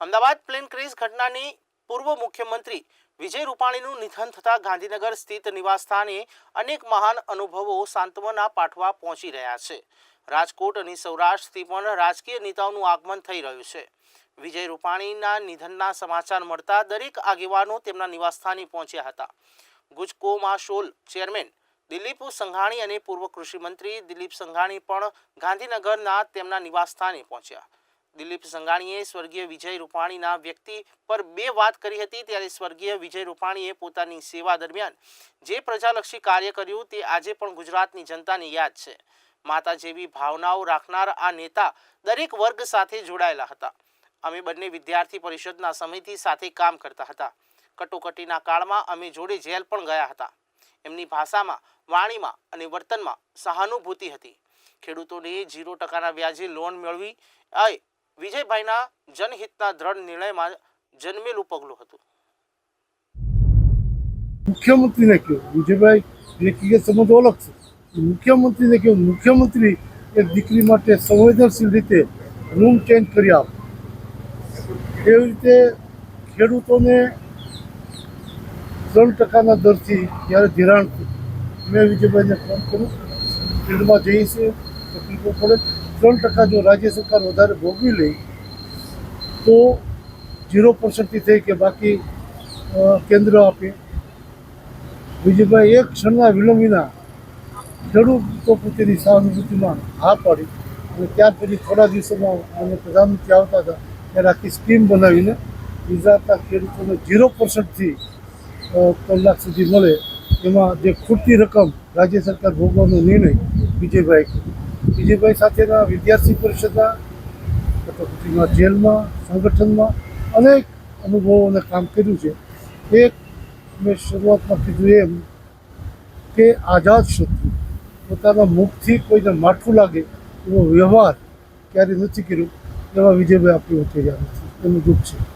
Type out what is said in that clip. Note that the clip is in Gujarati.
અમદાવાદ પ્લેન ક્રેઝ ઘટનાની પૂર્વ મુખ્યમંત્રી વિજય રૂપાણીનું નિધન થતાં ગાંધીનગર સ્થિત નિવાસસ્થાને અનેક મહાન અનુભવો સાંત્વના પાઠવા પહોંચી રહ્યા છે. રાજકોટ અને સૌરાષ્ટ્રથી પણ રાજકીય નેતાઓનું આગમન થઈ રહ્યું છે. વિજય રૂપાણીના નિધનના સમાચાર મળતા દરેક આગેવાનો તેમના નિવાસસ્થાને પહોંચ્યા હતા. ગુજકો માશોલ, ચેરમેન દિલીપ સંઘાણી અને પૂર્વ કૃષિમંત્રી દિલીપ સંઘાણી પણ ગાંધીનગરના તેમના નિવાસસ્થાને પહોંચ્યા. દિલીપ સંઘાણીએ સ્વર્ગીય વિજય રૂપાણીના વ્યક્તિ પર બે વાત કરી હતી. ત્યારે સ્વર્ગીય વિજય રૂપાણીએ પોતાની સેવા દરમિયાન જે પ્રજાલક્ષી કાર્ય કર્યું તે આજે પણ ગુજરાતની જનતાને યાદ છે. માતા જેવી ભાવનાઓ રાખનાર આ નેતા દરેક વર્ગ સાથે જોડાયેલા હતા. અમે બંને વિદ્યાર્થી પરિષદના સમયથી સાથે કામ કરતા હતા. કટોકટીના કાળમાં અમે જોડે જેલ પણ ગયા હતા. એમની ભાષામાં, વાણીમાં અને વર્તનમાં સહાનુભૂતિ હતી. ખેડૂતોને ઝીરો ટકાના વ્યાજે લોન મેળવી વિજયભાઈના જનહિતના દ્રઢ નિર્ણયમાં જન્મેલું પગલું હતું. મુખ્યમંત્રીને કહ્યું, વિજયભાઈ વ્યક્તિગત સંબંધો અલગ છે. મુખ્યમંત્રીને કહ્યું, મુખ્યમંત્રી એક દીકરી માટે સંવેદનશીલ રીતે રૂમ ચેન્જ કરી આપ. એવી રીતે ખેડૂતોને ત્રણ ટકાના દરથી જ્યારે ધિરાણ મેં વિજયભાઈને ફોન કર્યો, ફિલ્ડમાં છીએ, તકલીફો પડે. ત્રણ ટકા જો રાજ્ય સરકાર વધારે ભોગવી લે, તો ઝીરો પર્સન્ટથી થઈ કે બાકી કેન્દ્ર આપે વિજયભાઈ, એક ક્ષણના વિલંબ વિના ખેડૂતો પ્રત્યેની સહાનુભૂતિમાં હા પાડી અને ત્યાર પછી થોડા દિવસોમાં અને પ્રધાનમંત્રી આવતા હતા, ત્યારે આખી સ્કીમ બનાવીને ગુજરાતના ખેડૂતોને ઝીરો પર્સન્ટથી લાખ સુધી મળે એમાં જે ખૂટતી રકમ રાજ્ય સરકાર ભોગવાનો નિર્ણય વિજયભાઈ કર્યો. વિજયભાઈ સાથેના વિદ્યાર્થી પરિષદના કટોકટીમાં જેલમાં, સંગઠનમાં અનેક અનુભવોને કામ કર્યું છે. એક મેં શરૂઆતમાં કીધું એમ કે આઝાદ શત્રુ પોતાના મુખથી કોઈને માઠું લાગે એવો વ્યવહાર ક્યારેય નથી કર્યો એવા વિજયભાઈ આપણી વચ્ચે રહ્યા નથી. એનું દુઃખ છે.